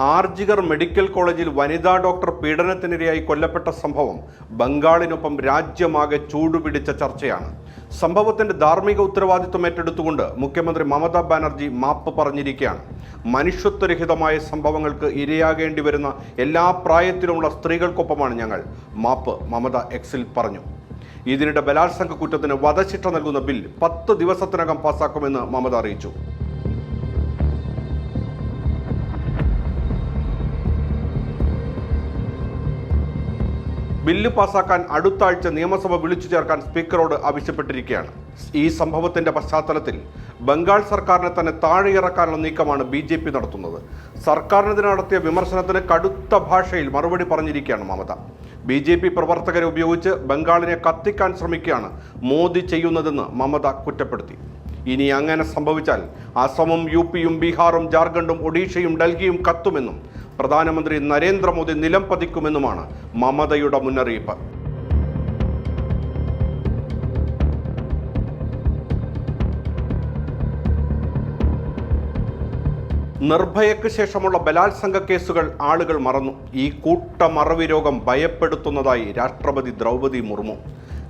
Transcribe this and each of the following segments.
ആർജിഗർ medical കോളേജിൽ വനിതാ doctor പീഡനത്തിനിരയായി കൊല്ലപ്പെട്ട സംഭവം ബംഗാളിനൊപ്പം രാജ്യമാകെ ചൂടുപിടിച്ച ചർച്ചയാണ്. സംഭവത്തിന്റെ ധാർമ്മിക ഉത്തരവാദിത്വം ഏറ്റെടുത്തുകൊണ്ട് മുഖ്യമന്ത്രി മമതാ ബാനർജി മാപ്പ് പറഞ്ഞിരിക്കുകയാണ്. മനുഷ്യത്വരഹിതമായ സംഭവങ്ങൾക്ക് ഇരയാകേണ്ടി വരുന്ന എല്ലാ പ്രായത്തിലുമുള്ള സ്ത്രീകൾക്കൊപ്പമാണ് ഞങ്ങൾ മാപ്പ് മമത എക്സിൽ പറഞ്ഞു. ഇതിനിടെ ബലാത്സംഗ കുറ്റത്തിന് വധശിക്ഷ നൽകുന്ന ബിൽ പത്ത് ദിവസത്തിനകം പാസാക്കുമെന്ന് മമത അറിയിച്ചു. ബില്ല് പാസാക്കാൻ അടുത്ത ആഴ്ച നിയമസഭ വിളിച്ചു ചേർക്കാൻ സ്പീക്കറോട് ആവശ്യപ്പെട്ടിരിക്കുകയാണ്. ഈ സംഭവത്തിന്റെ പശ്ചാത്തലത്തിൽ ബംഗാൾ സർക്കാരിനെ തന്നെ താഴെയിറക്കാനുള്ള നീക്കമാണ് ബി ജെ പി നടത്തുന്നത്. സർക്കാരിനെതിരെ നടത്തിയ വിമർശനത്തിന് കടുത്ത ഭാഷയിൽ മറുപടി പറഞ്ഞിരിക്കുകയാണ് മമത. ബി ജെ പി പ്രവർത്തകരെ ഉപയോഗിച്ച് ബംഗാളിനെ കത്തിക്കാൻ ശ്രമിക്കുകയാണ് മോദി ചെയ്യുന്നതെന്ന് മമത കുറ്റപ്പെടുത്തി. ഇനി അങ്ങനെ സംഭവിച്ചാൽ അസമും യു പിയും ബീഹാറും ജാർഖണ്ഡും ഒഡീഷയും ഡൽഹിയും കത്തുമെന്നും പ്രധാനമന്ത്രി നരേന്ദ്രമോദി നിലം പതിക്കുമെന്നുമാണ് മമതയുടെ മുന്നറിയിപ്പ്. നിർഭയക്ക് ശേഷമുള്ള ബലാത്സംഗ കേസുകൾ ആളുകൾ മറന്നു. ഈ കൂട്ടമറവി രോഗം ഭയപ്പെടുത്തുന്നതായി രാഷ്ട്രപതി ദ്രൗപദി മുർമു.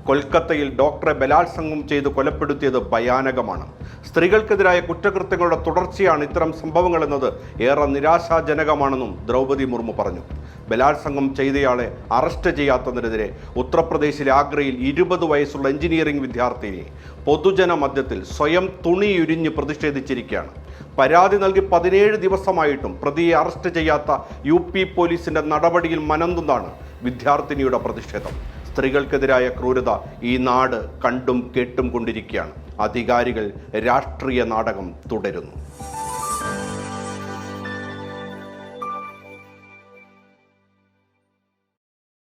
കൊൽക്കത്തയിൽ ഡോക്ടറെ ബലാത്സംഗം ചെയ്ത് കൊലപ്പെടുത്തിയത് ഭയാനകമാണ്. സ്ത്രീകൾക്കെതിരായ കുറ്റകൃത്യങ്ങളുടെ തുടർച്ചയാണ് ഇത്തരം സംഭവങ്ങളെന്നത് ഏറെ നിരാശാജനകമാണെന്നും ദ്രൗപദി മുർമു പറഞ്ഞു. ബലാത്സംഗം ചെയ്തയാളെ അറസ്റ്റ് ചെയ്യാത്തതിനെതിരെ ഉത്തർപ്രദേശിലെ ആഗ്രയിൽ ഇരുപത് വയസ്സുള്ള എഞ്ചിനീയറിംഗ് വിദ്യാർത്ഥിനി പൊതുജന മധ്യത്തിൽ സ്വയം തുണിയുരിഞ്ഞ് പ്രതിഷേധിച്ചിരിക്കുകയാണ്. പരാതി നൽകി പതിനേഴ് ദിവസമായിട്ടും പ്രതിയെ അറസ്റ്റ് ചെയ്യാത്ത യു പി പോലീസിന്റെ നടപടിയിൽ മനന്തുന്നാണ് വിദ്യാർത്ഥിനിയുടെ പ്രതിഷേധം. സ്ത്രീകൾക്കെതിരായ ക്രൂരത ഈ നാട് കണ്ടും കേട്ടും കൊണ്ടിരിക്കുകയാണ്. അധികാരികൾ രാഷ്ട്രീയ നാടകം തുടരുന്നു.